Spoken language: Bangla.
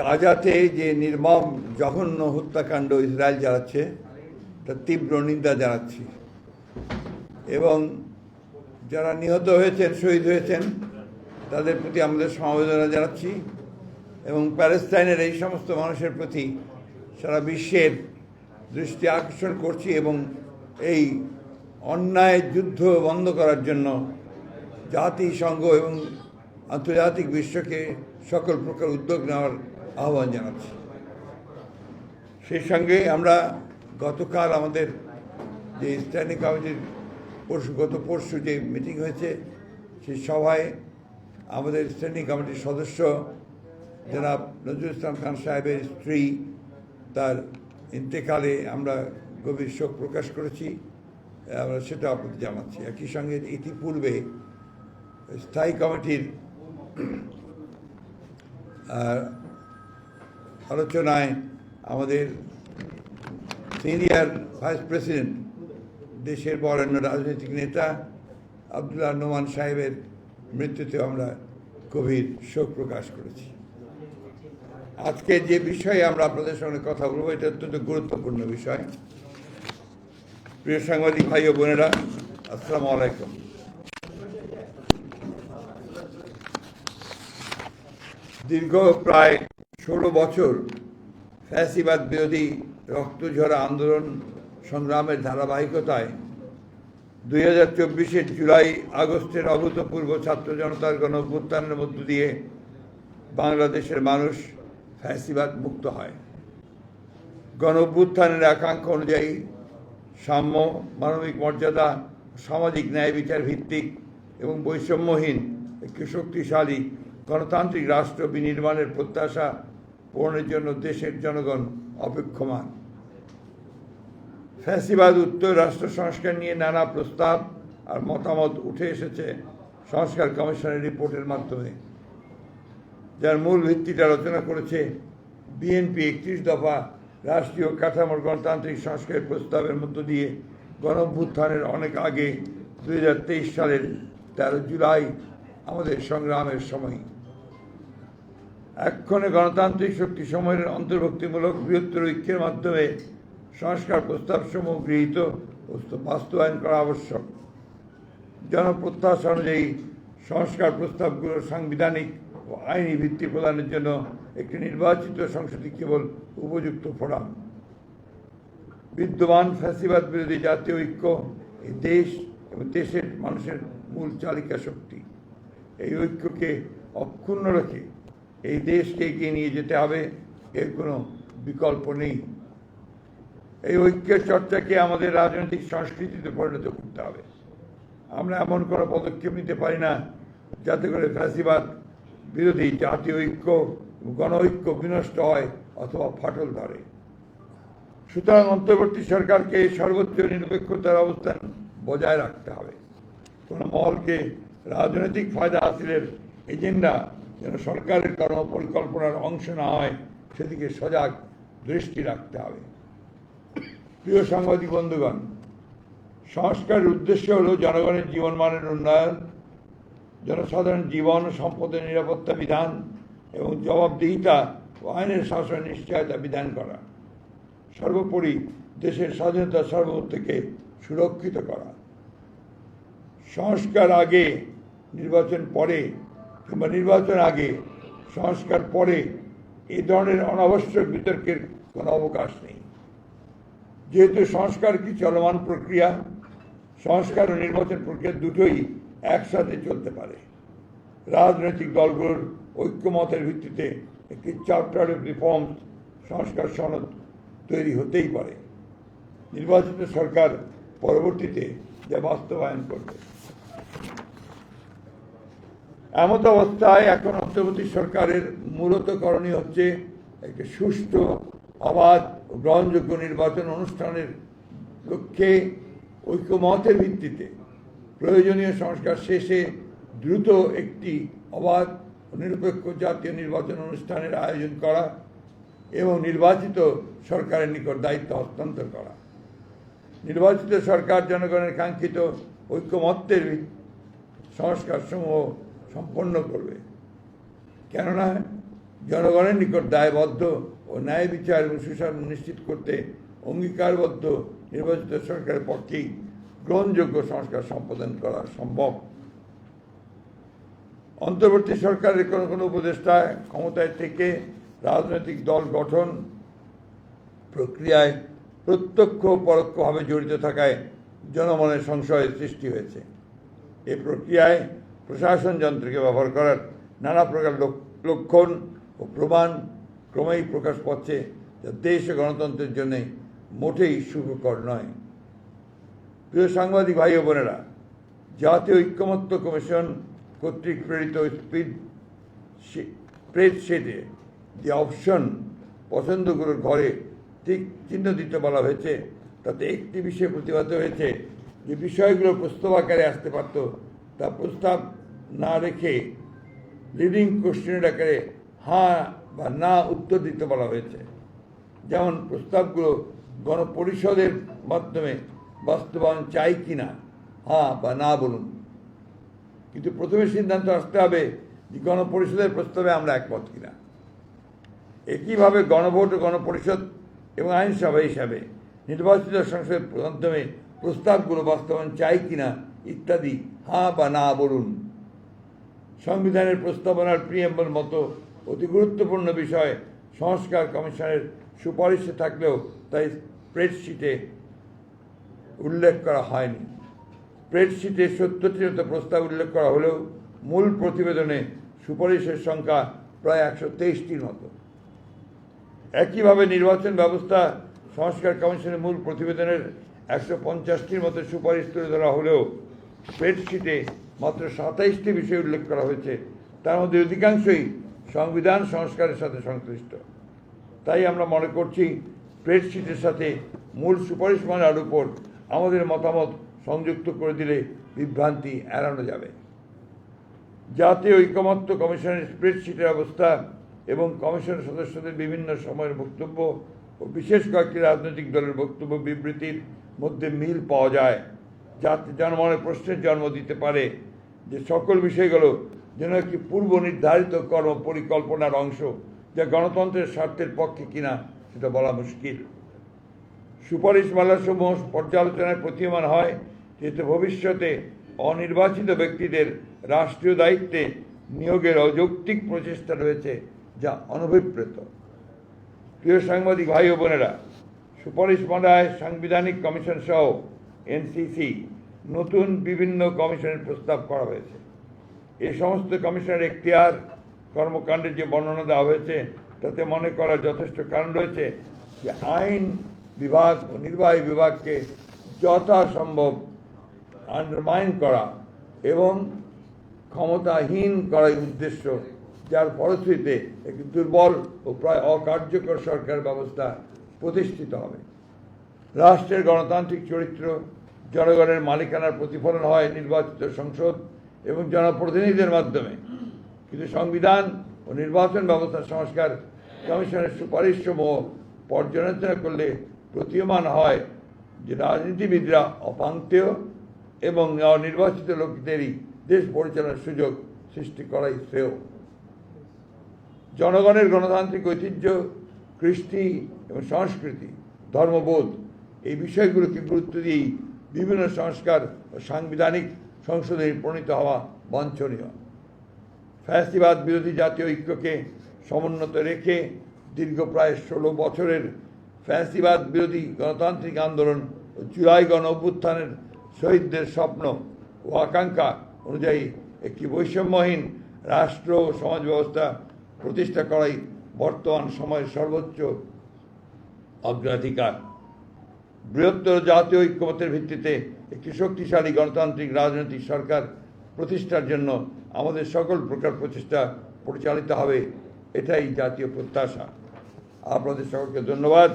গাজাতে যে নির্মম, জঘন্য হত্যাকাণ্ড ইসরায়েল চালাচ্ছে, তার তীব্র নিন্দা জানাচ্ছি। এবং যারা নিহত হয়েছেন, শহীদ হয়েছেন, তাদের প্রতি আমাদের সমবেদনা জানাচ্ছি এবং প্যালেস্তাইনের এই সমস্ত মানুষের প্রতি সারা বিশ্বের দৃষ্টি আকর্ষণ করছি এবং এই অন্যায় যুদ্ধ বন্ধ করার জন্য জাতিসংঘ এবং আন্তর্জাতিক বিশ্বকে সকল প্রকার উদ্যোগ নেওয়ার আহ্বান জানাচ্ছি। সেই সঙ্গে আমরা গতকাল আমাদের যে স্ট্যান্ডিং কমিটির পরশু, গত পরশু যে মিটিং হয়েছে, সেই সভায় আমাদের স্ট্যান্ডিং কমিটির সদস্য জনাব নজরুল ইসলাম খান সাহেবের স্ত্রী, তার ইন্তেকালে আমরা গভীর শোক প্রকাশ করেছি। আমরা সেটা আপনাদের জানাচ্ছি। একই সঙ্গে ইতিপূর্বে স্থায়ী কমিটির আলোচনায় আমাদের সিনিয়র ভাইস প্রেসিডেন্ট, দেশের বরেণ্য রাজনৈতিক নেতা আবদুল্লাহ নোমান সাহেবের মৃত্যুতে আমরা গভীর শোক প্রকাশ করেছি। আজকে যে বিষয়ে আমরা আপনাদের সঙ্গে কথা বলব, এটা অত্যন্ত গুরুত্বপূর্ণ বিষয়। প্রিয় সাংবাদিক ভাই ও বোনেরা, আসসালামু আলাইকুম। দীর্ঘ প্রায় ষোলো বছর ফ্যাসিবাদ বিরোধী রক্তঝরা আন্দোলন সংগ্রামের ধারাবাহিকতায় দুই হাজার চব্বিশের জুলাই আগস্টের অভূতপূর্ব ছাত্র জনতার গণ অভ্যুত্থানের মধ্য দিয়ে বাংলাদেশের মানুষ ফ্যাসিবাদ মুক্ত হয়। গণ অভ্যুত্থানের আকাঙ্ক্ষা অনুযায়ী সাম্য, মানবিক মর্যাদা, সামাজিক ন্যায় বিচার ভিত্তিক এবং বৈষম্যহীন একটি শক্তিশালী গণতান্ত্রিক রাষ্ট্র বিনির্মাণের প্রত্যাশা পূরণের জন্য দেশের জনগণ অপেক্ষমান। ফ্যাসিবাদ, উত্তর রাষ্ট্র সংস্কার নিয়ে নানা প্রস্তাব আর মতামত উঠে এসেছে সংস্কার কমিশনের রিপোর্টের মাধ্যমে। যার মূল ভিত্তিটা রচনা করেছে বিএনপি একত্রিশ দফা রাষ্ট্রীয় কাঠামোর গণতান্ত্রিক সংস্কারের প্রস্তাবের মধ্য দিয়ে গণভ্যুত্থানের অনেক আগে দু হাজার তেইশ সালের তেরো জুলাই আমাদের সংগ্রামের সময়। এক্ষণে গণতান্ত্রিক শক্তি সময়ের অন্তর্ভুক্তিমূলক বৃহত্তর ঐক্যের মাধ্যমে সংস্কার প্রস্তাব প্রস্তাবসমূহ গৃহীত বাস্তবায়ন করা আবশ্যক। জনপ্রত্যাশা অনুযায়ী সংস্কার প্রস্তাবগুলো সাংবিধানিক ও আইনি ভিত্তি প্রদানের জন্য একটি নির্বাচিত সংসদই কেবল উপযুক্ত ফোরাম। বিদ্যমান ফ্যাসিবাদ বিরোধী জাতীয় ঐক্য এই দেশ এবং দেশের মানুষের মূল চালিকা শক্তি। এই ঐক্যকে অক্ষুণ্ণ রেখে এই দেশকে এগিয়ে নিয়ে যেতে হবে, এর কোনো বিকল্প নেই। এই ঐক্যের চর্চাকে আমাদের রাজনৈতিক সংস্কৃতিতে পরিণত করতে হবে। আমরা এমন কোনো পদক্ষেপ নিতে পারি না, যাতে করে ফ্যাসিবাদ, বিরোধী জাতীয় ঐক্য গণ ঐক্য বিনষ্ট হয় অথবা ফাটল ধরে। সুতরাং অন্তর্বর্তী সরকারকে সর্বোচ্চ নিরপেক্ষতার অবস্থান বজায় রাখতে হবে। কোনো মহলকে রাজনৈতিক ফায়দা হাসিলের এজেন্ডা যেন সরকারের কর্মপরিকল্পনার অংশ না হয়, সেদিকে সজাগ দৃষ্টি রাখতে হবে। প্রিয় সাংবাদিক বন্ধুগণ, সংস্কারের উদ্দেশ্য হল জনগণের জীবনমানের উন্নয়ন জনসাধারণ জীবন সম্পদের নিরাপত্তা বিধান এবং জবাবদিহিতা ও আইনের শাসন নিশ্চয়তা বিধান করা। সর্বোপরি দেশের স্বাধীনতা সার্বভৌমত্বকে সুরক্ষিত করা। সংস্কার আগে, নির্বাচন পরে কিংবা নির্বাচন আগে, সংস্কার পরে এই ধরনের অনাবশ্যক বিতর্কের কোনো অবকাশ নেই। যেহেতু সংস্কার কি চলমান প্রক্রিয়া, সংস্কার ও নির্বাচন প্রক্রিয়া দুটোই একসাথে চলতে পারে। রাজনৈতিক দলগুলোর ঐক্যমতের ভিত্তিতে একটি চার্টার অফ রিফর্ম সংস্কার সনদ তৈরি হতেই পারে। নির্বাচিত সরকার পরবর্তীতে যা বাস্তবায়ন করবে। এমত অবস্থায় এখন অন্তর্বর্তী সরকারের মূলত করণীয় হচ্ছে একটি সুষ্ঠু, অবাধ, গ্রহণযোগ্য নির্বাচন অনুষ্ঠানের লক্ষ্যে ঐক্যমতের ভিত্তিতে প্রয়োজনীয় সংস্কার শেষে দ্রুত একটি অবাধ নিরপেক্ষ জাতীয় নির্বাচন অনুষ্ঠানের আয়োজন করা এবং নির্বাচিত সরকারের নিকট দায়িত্ব হস্তান্তর করা। নির্বাচিত সরকার জনগণের কাঙ্ক্ষিত ঐক্যমত্যের সংস্কার সমূহ সম্পন্ন করবে। কেননা জনগণের নিকট দায়বদ্ধ ও ন্যায় বিচার এবং সুশাসন নিশ্চিত করতে অঙ্গীকারবদ্ধ নির্বাচিত সরকারের পক্ষেই গ্রহণযোগ্য সংস্কার সম্পাদন করা সম্ভব। অন্তর্বর্তী সরকারের কোনো কোনো উপদেষ্টা ক্ষমতায় থেকে রাজনৈতিক দল গঠন প্রক্রিয়ায় প্রত্যক্ষ পরোক্ষভাবে জড়িত থাকায় জনমনের সংশয়ের সৃষ্টি হয়েছে। এ প্রক্রিয়ায় প্রশাসন যন্ত্রকে ব্যবহার করার নানা প্রকার লক- লক্ষণ ও প্রমাণ ক্রমেই প্রকাশ পাচ্ছে যা দেশ ও গণতন্ত্রের জন্য মোটেই সুখকর নয়। প্রিয় সাংবাদিক ভাই ও বোনেরা, জাতীয় ঐক্যমত্য কমিশন কর্তৃক প্রেরিত স্পিড স্প্রেডশিটে যে অপশন পছন্দগুলোর ঘরে ঠিক চিহ্ন দিতে বলা হয়েছে, তাতে একটি বিষয় প্রতিবাদ হয়েছে যে বিষয়গুলো প্রস্তাব আকারে আসতে পারত তা প্রস্তাব না রেখে লিডিং কোশ্চেনের আকারে হ্যাঁ বা না উত্তর দিতে বলা হয়েছে। যেমন প্রস্তাবগুলো গণপরিষদের মাধ্যমে বাস্তবায়ন চাই কি না হ্যাঁ বা না বলুন। কিন্তু প্রথমে সিদ্ধান্ত আসতে হবে যে গণপরিষদের প্রস্তাবে আমরা একমত কিনা। একইভাবে গণভোট গণপরিষদ এবং আইনসভা হিসাবে নির্বাচিত সংসদের মাধ্যমে প্রস্তাবগুলো বাস্তবায়ন চাই কিনা ইত্যাদি। হা বা না বলুন। সংবিধানের প্রস্তাবনার প্রিয়েম্বল মতো অতি গুরুত্বপূর্ণ বিষয় সংস্কার কমিশনের সুপারিশে থাকলেও তাই স্প্রেডশিটে উল্লেখ করা হয়নি। স্প্রেডশিটে সত্তরটির মতো প্রস্তাব উল্লেখ করা হলেও মূল প্রতিবেদনে সুপারিশের সংখ্যা প্রায় একশো তেইশটির মতো। একইভাবে নির্বাচন ব্যবস্থা সংস্কার কমিশনের মূল প্রতিবেদনের একশো পঞ্চাশটির মতো সুপারিশ তুলে ধরা হলেও স্প্রেডশিটে মাত্র সাতাইশটি বিষয় উল্লেখ করা হয়েছে। তার মধ্যে অধিকাংশই সংবিধান সংস্কারের সাথে সংশ্লিষ্ট। তাই আমরা মনে করছি স্প্রেডশিটের সাথে মূল সুপারিশমালার উপর আমাদের মতামত সংযুক্ত করে দিলে বিভ্রান্তি এড়ানো যাবে। জাতীয় ঐকমত্য কমিশনের স্প্রেডশিটের অবস্থা এবং কমিশনের সদস্যদের বিভিন্ন সময়ের বক্তব্য ও বিশেষ কয়েকটি রাজনৈতিক দলের বক্তব্য বিবৃতির মধ্যে মিল পাওয়া যায়। যাতে জনমনে প্রশ্নের জন্ম দিতে পারে। যে সকল বিষয়গুলো যেন একটি পূর্ব নির্ধারিত কর্ম পরিকল্পনার অংশ যা গণতন্ত্রের স্বার্থের পক্ষে কিনা সেটা বলা মুশকিল। সুপারিশ সুপারিশমালাসমূহ পর্যালোচনায় প্রতীয়মান হয়, যেহেতু ভবিষ্যতে অনির্বাচিত ব্যক্তিদের রাষ্ট্রীয় দায়িত্বে নিয়োগের অযৌক্তিক প্রচেষ্টা রয়েছে যা অনভিপ্রেত। প্রিয় সাংবাদিক ভাই ও বোনেরা, সুপারিশ সুপারিশমালায় সাংবিধানিক কমিশন সহ এনসিসি নতুন বিভিন্ন কমিশনের প্রস্তাব করা হয়েছে। এই সমস্ত কমিশনের এখতিয়ার কর্মকাণ্ডের যে বর্ণনা দেওয়া হয়েছে, তাতে মনে করার যথেষ্ট কারণ রয়েছে যে আইন বিভাগ ও নির্বাহী বিভাগকে যথাসম্ভব আন্ডারমাইন করা এবং ক্ষমতাহীন করার উদ্দেশ্য, যার ফলশ্রুতিতে একটি দুর্বল ও প্রায় অকার্যকর সরকার ব্যবস্থা প্রতিষ্ঠিত হবে। রাষ্ট্রের গণতান্ত্রিক চরিত্র, জনগণের মালিকানার প্রতিফলন হয় নির্বাচিত সংসদ এবং জনপ্রতিনিধিদের মাধ্যমে। কিন্তু সংবিধান ও নির্বাচন ব্যবস্থা সংস্কার কমিশনের সুপারিশসমূহ পর্যালোচনা করলে প্রতীয়মান হয় যে রাজনীতিবিদরা অপান্তেয় এবং নির্বাচিত লোকদেরই দেশ পরিচালনার সুযোগ সৃষ্টি করাই শ্রেয়। জনগণের গণতান্ত্রিক ঐতিহ্য, কৃষ্টি এবং সংস্কৃতি, ধর্মবোধ এই বিষয়গুলোকে গুরুত্ব দিয়েই বিভিন্ন সংস্কার ও সাংবিধানিক সংশোধনী প্রণীত হওয়া বাঞ্ছনীয়। ফ্যাসিবাদ বিরোধী জাতীয় ঐক্যকে সমুন্নত রেখে দীর্ঘ প্রায় ষোলো বছরের ফ্যাসিবাদ বিরোধী গণতান্ত্রিক আন্দোলন ও জুলাই গণ অভ্যুত্থানের শহীদদের স্বপ্ন ও আকাঙ্ক্ষা অনুযায়ী একটি বৈষম্যহীন রাষ্ট্র ও সমাজ ব্যবস্থা প্রতিষ্ঠা করাই বর্তমান সময়ের সর্বোচ্চ অগ্রাধিকার। বৃহত্তর জাতীয় ঐক্যমতের ভিত্তিতে একটি শক্তিশালী গণতান্ত্রিক রাজনৈতিক সরকার প্রতিষ্ঠার জন্য আমাদের সকল প্রকার প্রচেষ্টা পরিচালিত হবে, এটাই জাতীয় প্রত্যাশা। আপনাদের সকলকে ধন্যবাদ।